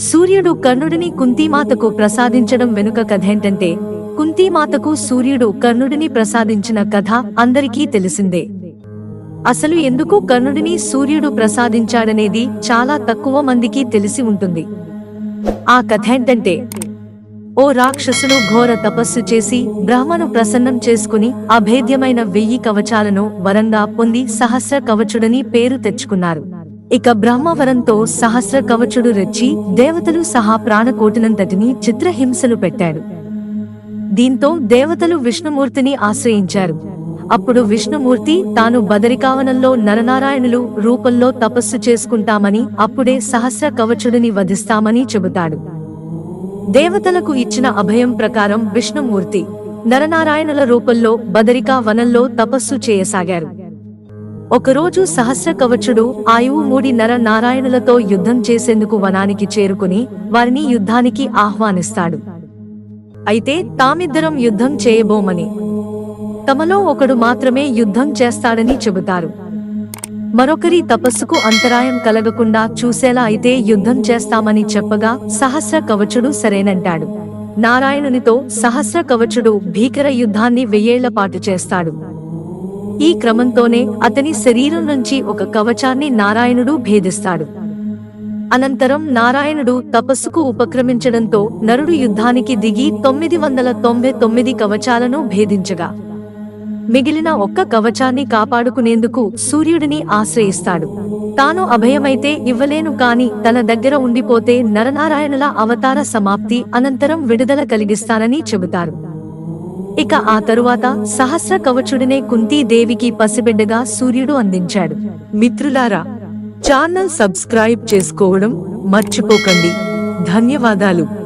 సూర్యుడు కర్ణుడిని కుంతీమాతకు ప్రసాదించడం వెనుక కథేంటంటే కుంతీమాతకు సూర్యుడు కర్ణుడిని ప్రసాదించిన కథ అందరికీ తెలిసిందే. అసలు ఎందుకు కర్ణుడిని సూర్యుడు ప్రసాదించాడనేది చాలా తక్కువ మందికి తెలిసి ఉంటుంది. ఆ కథేంటంటే ఓ రాక్షసుడు ఘోర తపస్సు చేసి బ్రహ్మను ప్రసన్నం చేసుకుని అభేద్యమైన వెయ్యి కవచాలను వరంగా పొంది సహస్ర కవచుడని పేరు తెచ్చుకున్నారు. ఇక బ్రహ్మవరంతో సహస్ర కవచుడు రెచ్చి దేవతలు సహా ప్రాణకోటినంతటిని చిత్రహింసలు పెట్టాడు. దీంతో దేవతలు విష్ణుమూర్తిని ఆశ్రయించారు. అప్పుడు విష్ణుమూర్తి తాను బదరికావనంలో నరనారాయణులు రూపంలో తపస్సు చేసుకుంటామని అప్పుడే సహస్ర కవచుడిని వధిస్తామని చెబుతాడు. దేవతలకు ఇచ్చిన అభయం ప్రకారం విష్ణుమూర్తి నరనారాయణుల రూపంలో బదరికా వనంలో తపస్సు చేయసాగారు. ఒకరోజు సహస్ర కవచుడు ఆయువు మూడి నర నారాయణులతో యుద్ధం చేసేందుకు వనానికి చేరుకుని వారిని యుద్ధానికి ఆహ్వానిస్తాడు. అయితే తామిద్దరం యుద్ధం చేయబోమని. తమలో ఒకడు మాత్రమే యుద్ధం చేస్తాడని చెబుతారు. మరొకరి తపస్సుకు అంతరాయం కలగకుండా చూసేలా అయితే యుద్ధం చేస్తామని చెప్పగా సహస్ర కవచుడు సరేనంటాడు. నారాయణునితో సహస్ర కవచుడు భీకర యుద్ధాన్ని వెయ్యేళ్ళపాటు చేస్తాడు. ఈ క్రమంతోనే అతని శరీరం నుంచి ఒక కవచాన్ని నారాయణుడు భేదిస్తాడు. అనంతరం నారాయణుడు తపస్సుకు ఉపక్రమించడంతో నరుడు యుద్ధానికి దిగి తొమ్మిది వందల తొంభై తొమ్మిది కవచాలను భేదించగా మిగిలిన ఒక్క కవచాన్ని కాపాడుకునేందుకు సూర్యుడిని ఆశ్రయిస్తాడు. తాను అభయమైతే ఇవ్వలేను కాని తన దగ్గర ఉండిపోతే నరనారాయణుల అవతార సమాప్తి అనంతరం విడుదల కలిగిస్తానని చెబుతారు. ఇక ఆ తరువాత సహస్ర కవచుడినే కుంతీదేవికి పసిబిడ్డగా సూర్యుడు అందించాడు. మిత్రులారా ఛానల్ సబ్స్క్రైబ్ చేసుకోవడం మర్చిపోకండి. ధన్యవాదాలు.